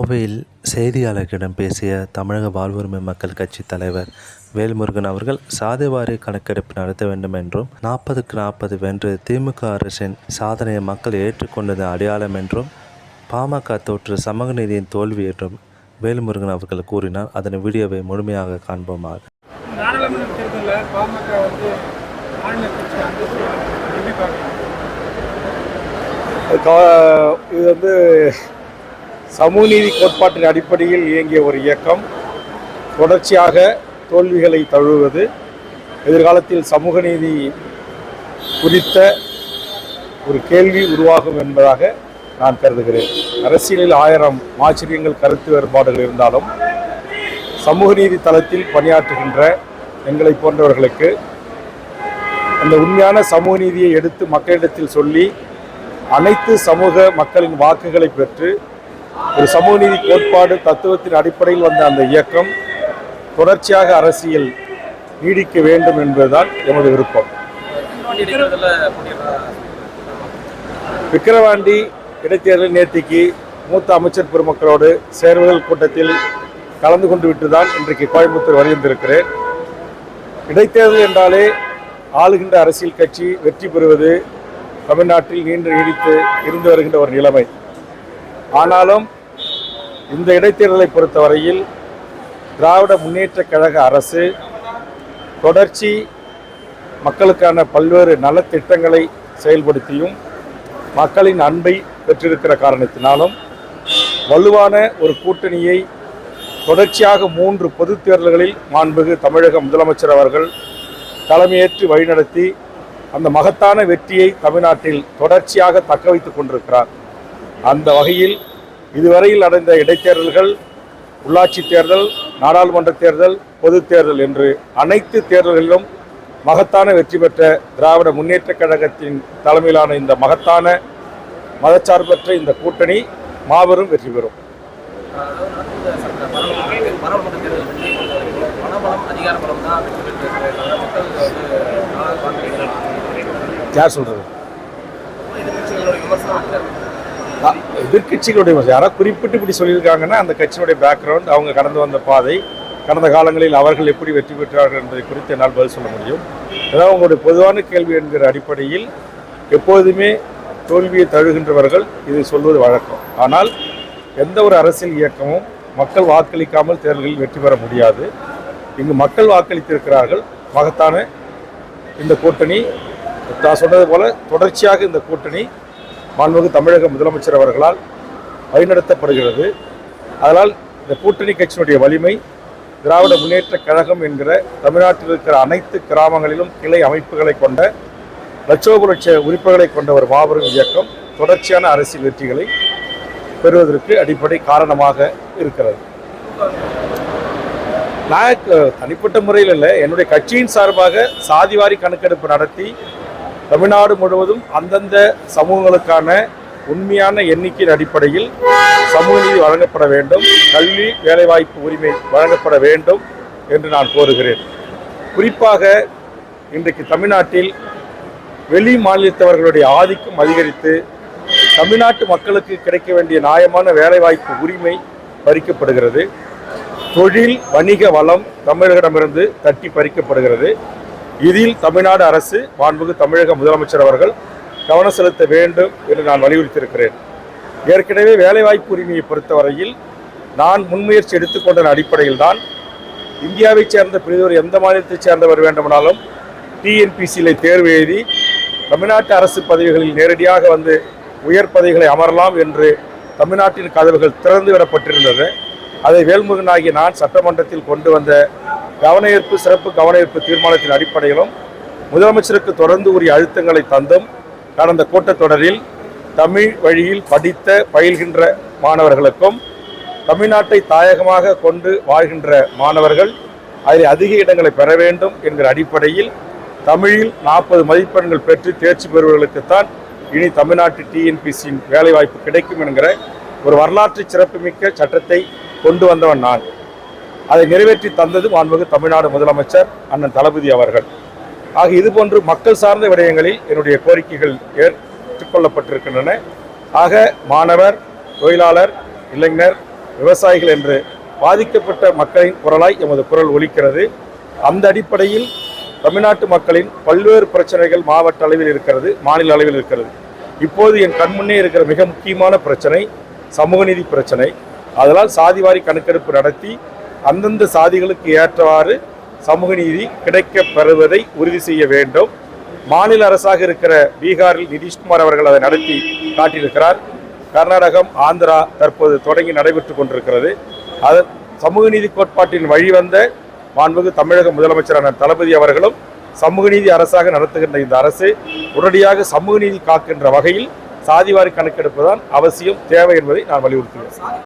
கோவையில் செய்தியாளர்களிடம் பேசிய தமிழக வாழ்வுரிமை மக்கள் கட்சி தலைவர் வேல்முருகன் அவர்கள் சாதிவாரி கணக்கெடுப்பு நடத்த வேண்டும் என்றும் நாற்பதுக்கு நாற்பது வென்று திமுக அரசின் சாதனையை மக்கள் ஏற்றுக்கொண்டது அடையாளம் என்றும் பாமக தோற்று சமூக நீதியின் தோல்வி என்றும் வேல்முருகன் அவர்கள் கூறினார். அதன் வீடியோவை முழுமையாக காண்போமாக. இது வந்து சமூக நீதி கோட்பாட்டின் அடிப்படையில் இயங்கிய ஒரு இயக்கம். தொடர்ச்சியாக தோல்விகளை தழுவுவது. எதிர்காலத்தில் சமூக நீதி குறித்த ஒரு கேள்வி உருவாகும் என்பதாக நான் கருதுகிறேன். அரசியலில் ஆயிரம் ஆச்சரியங்கள் கருத்து வேறுபாடுகள் இருந்தாலும் சமூக நீதி தளத்தில் பணியாற்றுகின்ற எங்களை போன்றவர்களுக்கு அந்த உண்மையான சமூக நீதியை எடுத்து மக்களிடத்தில் சொல்லி அனைத்து சமூக மக்களின் வாக்குகளை பெற்று ஒரு சமூக நீதி கோட்பாடு தத்துவத்தின் அடிப்படையில் வந்த அந்த இயக்கம் தொடர்ச்சியாக அரசியல் நீடிக்க வேண்டும் என்பதுதான் எமது விருப்பம். விக்கிரவாண்டி இடைத்தேர்தல் நேத்திக்கு மூத்த அமைச்சர் பெருமக்களோடு சேர்வுகள் கூட்டத்தில் கலந்து கொண்டு விட்டுதான் இன்றைக்கு கோயம்புத்தூர் வருகின்றிருக்கிறேன். இடைத்தேர்தல் என்றாலே ஆளுகின்ற அரசியல் கட்சி வெற்றி பெறுவது தமிழ்நாட்டில் நீண்டு நீடித்து இருந்து வருகின்ற ஒரு நிலைமை. ஆனாலும் இந்த இடைத்தேர்தலை பொறுத்தவரையில் திராவிட முன்னேற்றக் கழக அரசு தொடர்ச்சி மக்களுக்கான பல்வேறு நலத்திட்டங்களை செயல்படுத்தியும் மக்களின் அன்பை பெற்றிருக்கிற காரணத்தினாலும் வலுவான ஒரு கூட்டணியை தொடர்ச்சியாக மூன்று பொது தேர்தல்களில் மாண்புகு தமிழக முதலமைச்சர் அவர்கள் தலைமையேற்று வழிநடத்தி அந்த மகத்தான வெற்றியை தமிழ்நாட்டில் தொடர்ச்சியாக தக்க வைத்துக் கொண்டிருக்கிறார். அந்த வகையில் இதுவரையில் நடந்த இடைத்தேர்தல்கள் உள்ளாட்சி தேர்தல் நாடாளுமன்ற தேர்தல் பொதுத் தேர்தல் என்று அனைத்து தேர்தல்களிலும் மகத்தான வெற்றி பெற்ற திராவிட முன்னேற்றக் கழகத்தின் தலைமையிலான இந்த மகத்தான மதச்சார்பற்ற இந்த கூட்டணி மாபெரும் வெற்றி பெறும். யார் சொல்றது வெற்றி பொறுத்தவரைக்கும் பணபலம் அதிகார பலம் தான் வெற்றி பெற்றிருக்கிறது தவிர மக்கள் வந்து நாளாக பார்க்கிறீங்க யார் சொல்றது எதிர்கட்சிகளோட விமர்சனம் இருக்கிறது எதிர்கட்சிகளுடைய எதிர்க்கட்சிகளுடைய யாராவது குறிப்பிட்டு இப்படி சொல்லியிருக்காங்கன்னா அந்த கட்சியினுடைய பேக்ரவுண்ட் அவங்க கடந்து வந்த பாதை கடந்த காலங்களில் அவர்கள் எப்படி வெற்றி பெற்றார்கள் என்பதை குறித்து என்னால் பதில் சொல்ல முடியும். அதாவது உங்களுடைய பொதுவான கேள்வி என்கிற அடிப்படையில் எப்போதுமே தோல்வியை தழுகின்றவர்கள் இதை சொல்வது வழக்கம். ஆனால் எந்த ஒரு அரசியல் இயக்கமும் மக்கள் வாக்களிக்காமல் தேர்தலில் வெற்றி பெற முடியாது. இங்கு மக்கள் வாக்களித்திருக்கிறார்கள். மகத்தான இந்த கூட்டணி நான் சொன்னது போல தொடர்ச்சியாக இந்த கூட்டணி மாண்புமிகு தமிழக முதலமைச்சர் அவர்களால் வழிநடத்தப்படுகிறது அதனால் இந்த கூட்டணி கட்சியினுடைய வலிமை திராவிட முன்னேற்றக் கழகம் என்கிற தமிழ்நாட்டில் இருக்கிற அனைத்து கிராமங்களிலும் கிளை அமைப்புகளை கொண்ட லட்சோப லட்ச உறுப்புகளை கொண்ட ஒரு மாபெரும் இயக்கம் தொடர்ச்சியான அரசியல் வெற்றிகளை பெறுவதற்கு அடிப்படை காரணமாக இருக்கிறது. நான் தனிப்பட்ட முறையில் இல்லை. என்னுடைய கட்சியின் சார்பாக சாதிவாரி கணக்கெடுப்பு நடத்தி தமிழ்நாடு முழுவதும் அந்தந்த சமூகங்களுக்கான உண்மையான எண்ணிக்கையின் அடிப்படையில் சமூக நீதி வழங்கப்பட வேண்டும் கல்வி வேலைவாய்ப்பு உரிமை வழங்கப்பட வேண்டும் என்று நான் கோருகிறேன். குறிப்பாக இன்றைக்கு தமிழ்நாட்டில் வெளி மாநிலத்தவர்களுடைய ஆதிக்கம் அதிகரித்து தமிழ்நாட்டு மக்களுக்கு கிடைக்க வேண்டிய நியாயமான வேலைவாய்ப்பு உரிமை பறிக்கப்படுகிறது. தொழில் வணிக வளம் தமிழர்களிடமிருந்து தட்டி பறிக்கப்படுகிறது. இதில் தமிழ்நாடு அரசு மாண்புக்கு தமிழக முதலமைச்சர் அவர்கள் கவனம் செலுத்த வேண்டும் என்று நான் வலியுறுத்தியிருக்கிறேன். ஏற்கனவே வேலைவாய்ப்பு உரிமையை பொறுத்தவரையில் நான் முன்முயற்சி எடுத்துக்கொண்ட அடிப்படையில் தான் இந்தியாவைச் சேர்ந்த பிரிதொரு எந்த மாநிலத்தைச் சேர்ந்தவர் வேண்டுமானாலும் டிஎன்பிசியில் தேர்வு எழுதி தமிழ்நாட்டு அரசு பதவிகளில் நேரடியாக வந்து உயர் பதவிகளை அமரலாம் என்று தமிழ்நாட்டின் கதவுகள் திறந்து விடப்பட்டிருந்தது. அதை வேல்முருகனாகி நான் சட்டமன்றத்தில் கொண்டு வந்த கவனஈர்ப்பு சிறப்பு கவனஈர்ப்பு தீர்மானத்தின் அடிப்படையிலும் முதலமைச்சருக்கு தொடர்ந்து உரிய அழுத்தங்களை தந்தும் கடந்த கூட்டத்தொடரில் தமிழ் வழியில் படித்த பயில்கின்ற மாணவர்களுக்கும் தமிழ்நாட்டை தாயகமாக கொண்டு வாழ்கின்ற மாணவர்கள் அதில் அதிக இடங்களை பெற வேண்டும் என்கிற அடிப்படையில் தமிழில் நாற்பது மதிப்பெண்கள் பெற்று தேர்ச்சி பெறுவர்களுக்குத்தான் இனி தமிழ்நாட்டு டிஎன்பிசியின் வேலைவாய்ப்பு கிடைக்கும் என்கிற ஒரு வரலாற்று சிறப்புமிக்க சட்டத்தை கொண்டு வந்தவன் நான். அதை நிறைவேற்றி தந்தது மாண்புமிகு தமிழ்நாடு முதலமைச்சர் அண்ணன் தளபதி அவர்கள். ஆக இதுபோன்று மக்கள் சார்ந்த விடயங்களில் என்னுடைய கோரிக்கைகள் ஏற்றுக்கொள்ளப்பட்டிருக்கின்றன. ஆக மாணவர் தொழிலாளர் இளைஞர் விவசாயிகள் என்று பாதிக்கப்பட்ட மக்களின் குரலாய் எமது குரல் ஒலிக்கிறது. அந்த அடிப்படையில் தமிழ்நாட்டு மக்களின் பல்வேறு பிரச்சனைகள் மாவட்ட அளவில் இருக்கிறது மாநில அளவில் இருக்கிறது. இப்போது என் கண்முன்னே இருக்கிற மிக முக்கியமான பிரச்சனை சமூக நீதி பிரச்சனை. அதனால் சாதிவாரி கணக்கெடுப்பு நடத்தி அந்தந்த சாதிகளுக்கு ஏற்றவாறு சமூக நீதி கிடைக்கப் பெறுவதை உறுதி செய்ய வேண்டும். மாநில அரசாக இருக்கிற பீகாரில் நிதிஷ்குமார் அவர்கள் அதை நடத்தி காட்டியிருக்கிறார். கர்நாடகம் ஆந்திரா தற்போது தொடங்கி நடைபெற்று கொண்டிருக்கிறது. அது சமூக நீதி கோட்பாட்டின் வழிவந்த மாண்புமிகு தமிழக முதலமைச்சரான தளபதி அவர்களும் சமூக நீதி அரசாக நடத்துகின்ற இந்த அரசு உடனடியாக சமூக நீதி காக்கின்ற வகையில் சாதிவாரி கணக்கெடுப்பு தான் அவசியம் தேவை என்பதை நான் வலியுறுத்துகிறேன்.